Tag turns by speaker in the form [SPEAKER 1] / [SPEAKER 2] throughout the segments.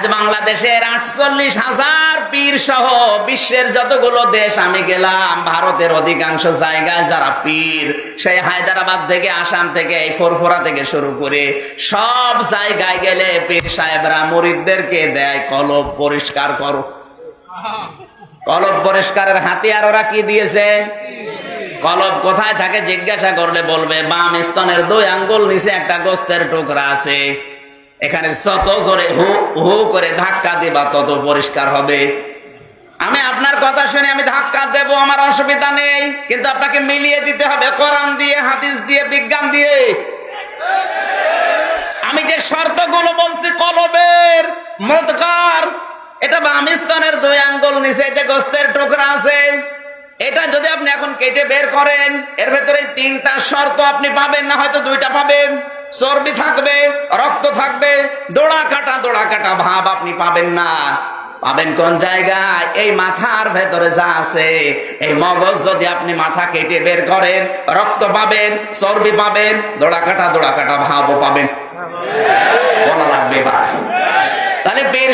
[SPEAKER 1] আজ বাংলাদেশের আটচল্লিশ হাজার পীর সহ বিশ্বের যতগুলো দেশ আমি গেলাম, ভারতের অধিকাংশ জায়গায় যারা পীর, সেই হায়দ্রাবাদ থেকে, আসাম থেকে, এই ফোরফোরা থেকে শুরু করে সব জায়গায় গেলে পীর সাহেবরা মরিদদেরকে দেয়, কলব পরিষ্কার করো। কলব পরিষ্কারের হাতিয়ার ওরা কি দিয়েছে? কলব কোথায় থাকে জিজ্ঞাসা করলে বলবে, বাম স্তনের দুই আঙ্গুল নিচে একটা গোস্তের টুকরা আছে। এখানে যত জোরে হু হু করে ধাক্কা দিবা তত পরিষ্কার হবে। আমি আপনার কথা শুনে আমি ধাক্কা দেব, আমার অসুবিধা নেই। কিন্তু আপনাকে মিলিয়ে দিতে হবে কোরআন দিয়ে, হাদিস দিয়ে, বিজ্ঞান দিয়ে। আমি যে শর্তগুলো বলছি, কলবের মদকার, এটা বামিস্তানের দুই আঙ্গুল নিচে যে গোস্তের টুকরা আছে, এটা যদি আপনি এখন কেটে বের করেন, এর ভেতরে তিনটা শর্ত আপনি পাবেন, না হয়তো দুইটা পাবেন। চর্বি থাকবে, রক্ত থাকবে, দোড়া কাটা দোড়া কাটা ভাব আপনি পাবেন না। পাবেন কোন জায়গায়? এই মাথার ভেতরে যা আছে, এই মগজ যদি আপনি মাথা কেটে বের করেন, রক্ত পাবেন, চর্বি পাবেন, দোড়া কাটা দোড়া কাটা ভাবও পাবেন। বলা লাগবে তাহলে পীর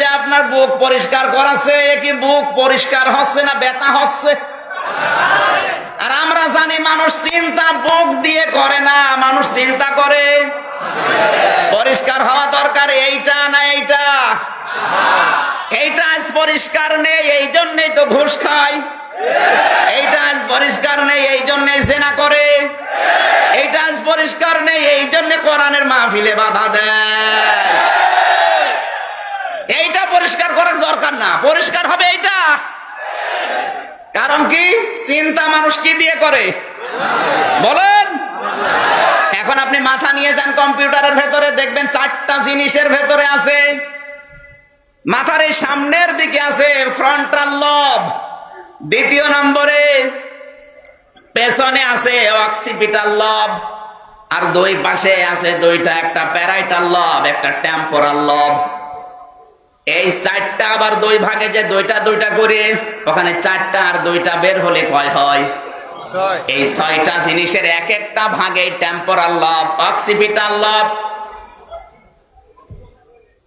[SPEAKER 1] যে আপনার বুক পরিষ্কার করাছে, কি বুক পরিষ্কার হচ্ছে না, ব্যথা হচ্ছে? আর আমরা জানি মানুষ চিন্তা বুক দিয়ে করে না, মানুষ চিন্তা করে। পরিষ্কার হওয়া দরকার, এইটা না এইটা। এইটা আজ পরিষ্কার নেই, এই জন্যই তো ঘুষ খায়। এইটা আজ পরিষ্কার নেই, এই জেনা করে। এইটা আজ পরিষ্কার নেই, এই জন্য কোরআনের মাহফিলে বাধা দেয়। এইটা পরিষ্কার করার দরকার না, পরিষ্কার হবে এইটা। কারণ কি? চিন্তা মানুষ কি দিয়ে করে? বলেন। এখন আপনি মাথা নিয়ে যান কম্পিউটারের ভেতরে, দেখবেন চারটা জিনিসের ভেতরে আছে। মাথার এই সামনের দিকে আছে ফ্রন্টাল লব দ্বিতীয় নম্বরে পেছনে আছে অক্সিপিটাল লব আর দুই পাশে আছে দুইটা, একটা প্যারাইটাল লব একটা টেম্পোরাল লব এই চারটা আবার দুই ভাগে যে দুইটা দুইটা করে ওখানে চারটা আর দুইটা বের হলে কয় হয়? এই ছয়টা জিনিসের এক একটা ভাগে টেম্পোরাল লাভ অক্সিপিটাল লব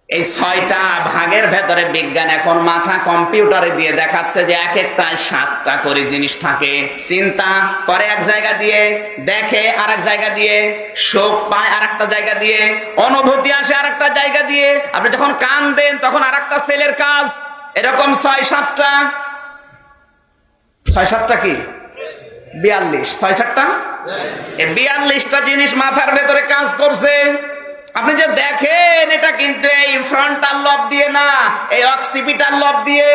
[SPEAKER 1] এই ছয়টা ভাগের ভেতরে বিজ্ঞান এখন মাথা কম্পিউটারে দিয়ে দেখাচ্ছে যে এক একটা সাতটা করে জিনিস থাকে। চিন্তা করে এক জায়গা দিয়ে, দেখে আর এক জায়গা দিয়ে, শোক পায় আর একটা জায়গা দিয়ে, অনুভূতি আসে আর একটা জায়গা দিয়ে। আপনি যখন কান দেন তখন আর একটা ছেলের কাজ। এরকম ছয় সাতটা। ছয় সাতটা কি? বিয়াল্লিশ। ছয় সাতটা? বিয়াল্লিশটা জিনিস মাথার ভেতরে কাজ করছে। আপনি যে দেখেন ফ্রন্টাল লব দিয়ে না, এই অক্সিপিটাল লব দিয়ে।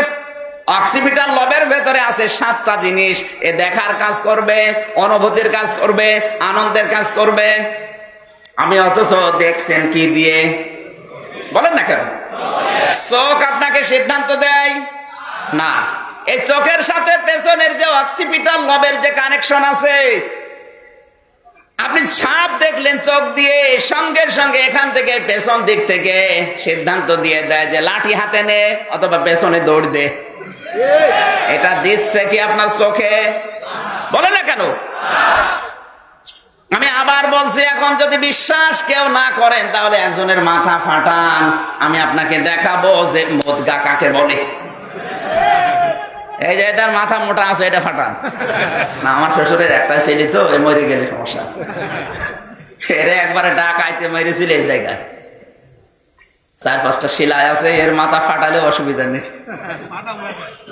[SPEAKER 1] অক্সিপিটাল লবের ভেতরে আছে সাতটা জিনিস। এ দেখার কাজ করবে, অনুভূতির কাজ করবে, আনন্দের কাজ করবে। আমি অথচ দেখছেন কি দিয়ে? বলেন না কেন? চোখ আপনাকে সিদ্ধান্ত দেয়? না। এই চোখের সাথে পেছনের যে অক্সিপিটাল লবের যে কানেকশন আছে আপনি ছাপ দেখলেন চোখ দিয়ে, সঙ্গে সঙ্গে এখান থেকে পেছন দিক থেকে সিদ্ধান্ত দিয়ে দেয় যে লাঠি হাতে নে, অথবা পেছনে দৌড় দে। এটা দিচ্ছে কি আপনার চোখে? বলে না কেন? আমি আবার বলছি, এখন যদি বিশ্বাস কেউ না করেন, তাহলে একজনের মাথা ফাটান। আমি আপনাকে দেখাবো যে মোদগা কাকে বলে। এই যে এটার মাথা মোটা আছে, এটা ফাটান না, আমার শ্বশুরের একটা ছেলে তো মরে গেলে সমস্যা এরে একবারে ডাক আইতে মেরেছিল এই জায়গায়। চার পাঁচটা শিলায় আছে, এর মাথা ফাটালে অসুবিধা নেই।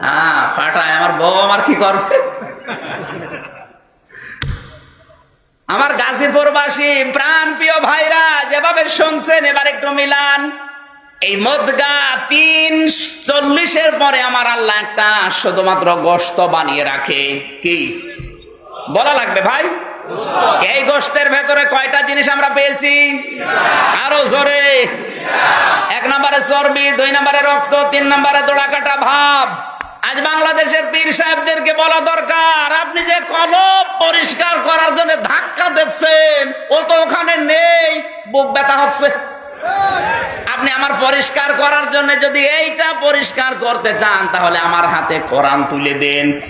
[SPEAKER 1] হ্যাঁ ফাটায়, আমার বউ আমার কি করবে? আমার গাজীপুরবাসী প্রাণ প্রিয় ভাইরা, যেভাবে শুনছেন, এবার একটু মিলান। এই মদগা তিন চল্লিশের পরে আমার আল্লাহ একটা শুধুমাত্র গোস্ত বানিয়ে রাখে। কি? বলা লাগবে ভাই? এই গোস্তের ভেতরে কয়টা জিনিস আমরা পেয়েছি? আরও জোরে। এক নম্বরে চর্বি, দুই নম্বরে রক্ত, তিন নম্বরে দোড়া কাটা ভাব। আজ বাংলাদেশের পীর সাহেবদেরকে বলা দরকার, আপনি যে কলব পরিষ্কার করার জন্য ধাক্কা দিচ্ছেন ও তো ওখানে নেই, বুক ব্যথা হচ্ছে। আপনি আমার পরিষ্কার করার জন্য যদি এইটা পরিষ্কার করতে চান, তাহলে আমার হাতে কোরআন তুলে দেন।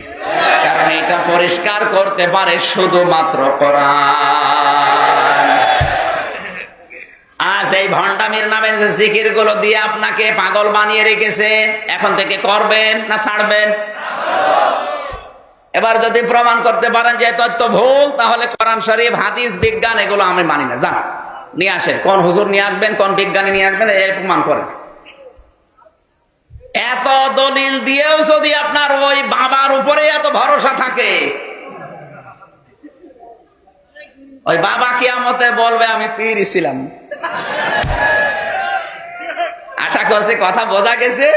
[SPEAKER 1] কারণ এটা পরিষ্কার করতে পারে শুধুমাত্র কোরআন। আজ এই ভণ্ডামির নামে যে জিকিরগুলো দিয়ে আপনাকে পাগল বানিয়ে রেখেছে, এখন থেকে করবেন না ছাড়বেন? এবার যদি প্রমাণ করতে পারেন যে তথ্য ভুল, তাহলে কোরআন শরীফ, হাদিস, বিজ্ঞান, এগুলো আমি মানি না। যান। নিয়ে আসেন। কোন হুজুর নিয়ে আসবেন, কোন বিজ্ঞানী নিয়ে আসবেন এর প্রমাণ করেন। এত দলিল দিয়েও যদি আপনার ওই বাবার উপরে এত ভরসা থাকে, ওই বাবা কি কিয়ামতে বলবে, আমি পীর ছিলাম। আশা করছি কথা বোঝা গেছে।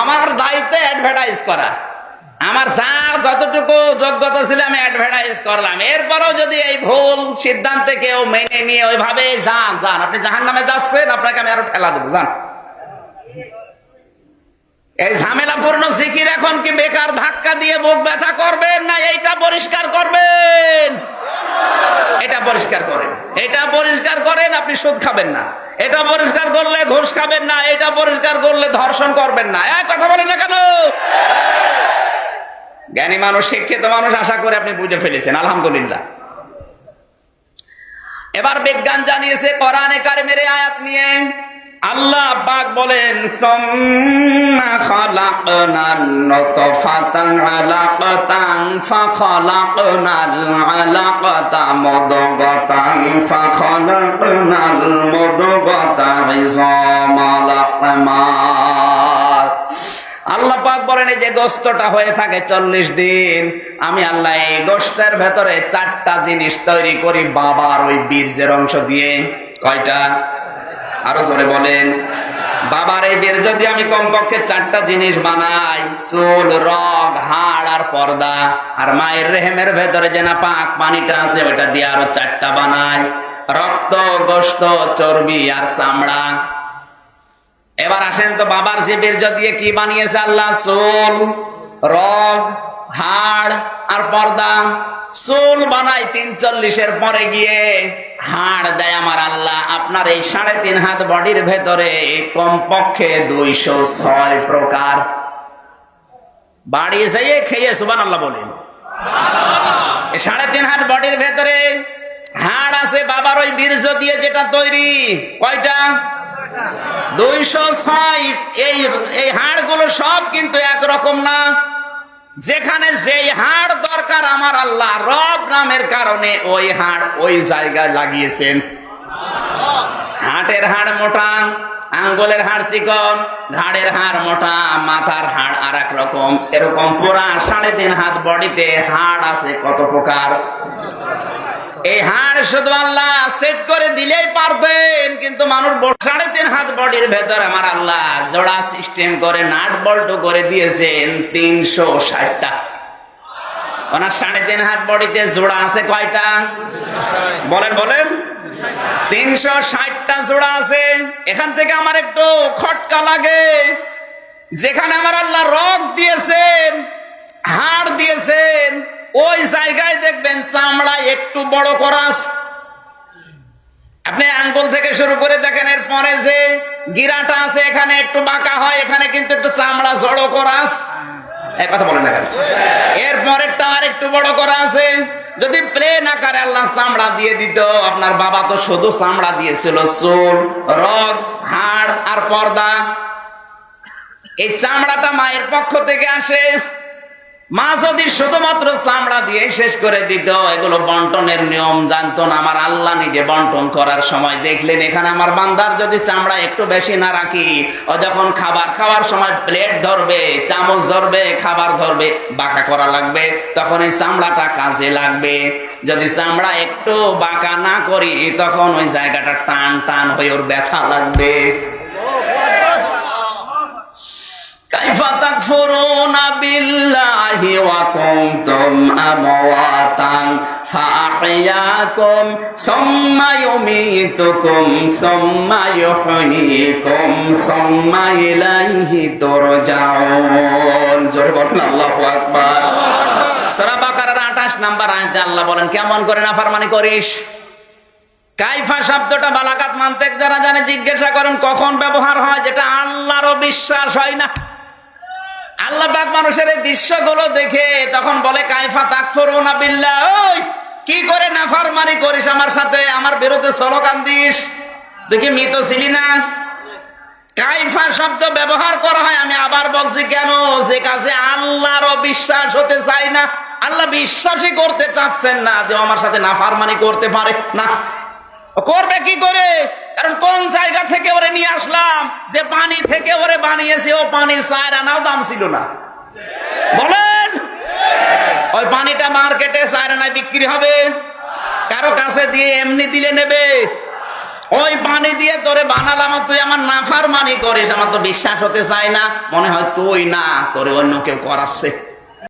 [SPEAKER 1] আমার দায়িত্ব অ্যাডভার্টাইজ করা। আমার যার যতটুকু যোগ্যতা ছিল আমি অ্যাডভার্টাইজ করলাম। এরপরেও যদি এই ভুল সিদ্ধান্তে কেউ মেনে নিয়ে ওইভাবে যান যান। আপনি জাহান নামে যাচ্ছেন, আপনাকে আমি আরও ঠেলা দেবো, যান। এই ঝামেলাপূর্ণ জিকির এখন কি বেকার ধাক্কা দিয়ে বুক ব্যথা করবেন না এইটা পরিষ্কার করবেন? এটা পরিষ্কার করেন। এটা পরিষ্কার করেন, আপনি সুদ খাবেন না। এটা পরিষ্কার করলে ঘুষ খাবেন না, এটা পরিষ্কার করলে ধর্ষণ করবেন না। এক কথা বলেন না কেন? জ্ঞানী মানুষ, শিক্ষিত মানুষ আশা করে আপনি বুঝে ফেলেছেন, আলহামদুলিল্লাহ। এবার বিজ্ঞান জানিয়েছে, কোরআনে কারিমের আয়াত নিয়ে আল্লাহ পাক বলেন, সুম্মা খালাকনান নুতফাতান আল্লাহ পাক বলেন, এই যে গোস্তটা হয়ে থাকে চল্লিশ দিন, আমি আল্লাহ এই গোস্তের ভেতরে চারটা জিনিস তৈরি করি বাবার ওই বীর্যের অংশ দিয়ে। কয়টা? আরও জোরে বলেন। বাবার এই বীর, যদি আমি কমপক্ষে চারটা জিনিস বানাই, চুল, রগ, হাড় আর পর্দা, আর মায়ের রেহেমের ভেতরে যে না পাক পানিটা আছে, ওইটা দিয়ে আরও চারটা বানাই। রক্ত গোস্ত চর্বি আর চামড়া। এবার আসেন তো বাবার যে বীর্য দিয়ে কি বানিয়েছে আল্লাহ? চুল রগ, হাড় আর পর্দা। চুল বানাই তিন চল্লিশের পরে গিয়ে হাড় দেয় আমার আল্লাহ। আপনার এই সাড়ে তিন হাত বডির ভেতরে কমপক্ষে দুইশো ছয় প্রকার বাড়ি যেয়ে খেয়ে সুবান আল্লাহ বলেন সাড়ে তিন হাত বডির ভেতরে হাড় আছে বাবার ওই বীর্য দিয়ে যেটা তৈরি। কয়টা? দুইশো ছয়, এই হাড়গুলো সব কিন্তু একরকম না। যেখানে যেই হাড় দরকার, আমার আল্লাহ রব নামের কারণে ওই হাড় ওই জায়গায় লাগিয়েছেন। হাটের হাড় মোটা, আঙ্গুলের হাড় চিকন, ঘাড়ের হাড় মোটা, মাথার হাড় আর এক রকম। এরকম পুরা সাড়ে তিন হাত বডিতে হাড় আছে কত প্রকার। এই হাড় শুধু আল্লাহ সেট করে দিলেই পারতেন কিন্তু মানুষ সাড়ে তিন হাত বডির ভেতর আমার আল্লাহ জোড়া সিস্টেম করে, নাট বল্ট করে দিয়েছেন তিনশো ষাটটা। ওনার সাড়ে তিন হাত বডিতে জোড়া আছে কয়টা? বলেন বলেন। তিনশো ষাটটা জোড়া আছে। এখান থেকে আমার একটু খটকা লাগে। যেখানে আমার আল্লাহ রক দিয়েছেন, হাড় দিয়েছেন, ওই জায়গায় দেখবেন চামড়া একটু বড় করা আছে। আপনি আঙ্গুল থেকে শুরু করে দেখেন এর পরে যে গিরাটা আছে, এখানে একটু বাঁকা হয়, এখানে কিন্তু একটু চামড়া জড়ো করা কথা বলেন না কেন? এর পরেরটা আর একটু বড় করা আছে। যদি প্লেন আকারে আল্লাহ চামড়া দিয়ে দিত, আপনার বাবা তো শুধু চামড়া দিয়েছিল, চুল, রগ, হাড় আর পর্দা। এই চামড়াটা মায়ের পক্ষ থেকে আসে। মা যদি শুধুমাত্র চামড়া দিয়ে শেষ করে দিত। এগুলো বন্টনের নিয়ম জানতো না। আমার আল্লাহ নিজে বন্টন করার সময় দেখলেন এখানে আমার বান্দার যদি চামড়া একটু বেশি না রাখি ও যখন খাবার খাওয়ার সময় প্লেট ধরবে চামচ ধরবে খাবার ধরবে বাঁকা করা লাগবে তখন এই চামড়াটা কাজে লাগবে। যদি চামড়া একটু বাঁকা না করি তখন ওই জায়গাটা টান টান হয়ে ওর ব্যথা লাগবে। কাইফা তাকফুরুনা বিল وكنتم أمواتا فأحياكم ثم يميتكم ثم يحييكم ثم إليه ترجعون জোরে বলেন আল্লাহু আকবার সূরা বাকারার 28 নাম্বার আয়াতে আল্লাহ বলেন কেমন করে নাফরমানি করিস কাইফা শব্দটা বালাকাত মানতেক যারা জানে জিজ্ঞাসা করেন কখন ব্যবহার হয় যেটা আল্লাহরও বিশ্বাস হয় না আল্লাহ পাক মানুষের এই দৃশ্যগুলো দেখে তখন বলে, কাইফা তাকফুরুনা বিল্লাহ, ওই, কি করে নাফরমানি করিস আমার সাথে? আমার বিরুদ্ধে স্লোগান দিস। দেখি, মৃত ছিলি না? কাইফা শব্দ ব্যবহার করা হয়, আমি আবার বলছি, কেন? যে কাছে আল্লাহরও বিশ্বাস হতে চাই না। আল্লাহ বিশ্বাসই করতে চাচ্ছেন না যে আমার সাথে নাফারমানি করতে পারে না। করবে কি করে? কারণ কোন জায়গা থেকে ওরে নিয়ে আসলাম? যে পানি থেকে ওরে বানিয়েছে, ও পানির চায়ের আনাও দাম ছিল না। বলেন? ওই পানিটা মার্কেটে চায়ের আনায় বিক্রি হবে। কারও কাছে দিয়ে এমনি দিলে নেবে। ওই পানি দিয়ে তোরে বানালাম তুই আমার নাফার মানি করিস, আমার তো বিশ্বাস হতে চায় না। মনে হয় তুই না, তোরে অন্য কেউ করাচ্ছে।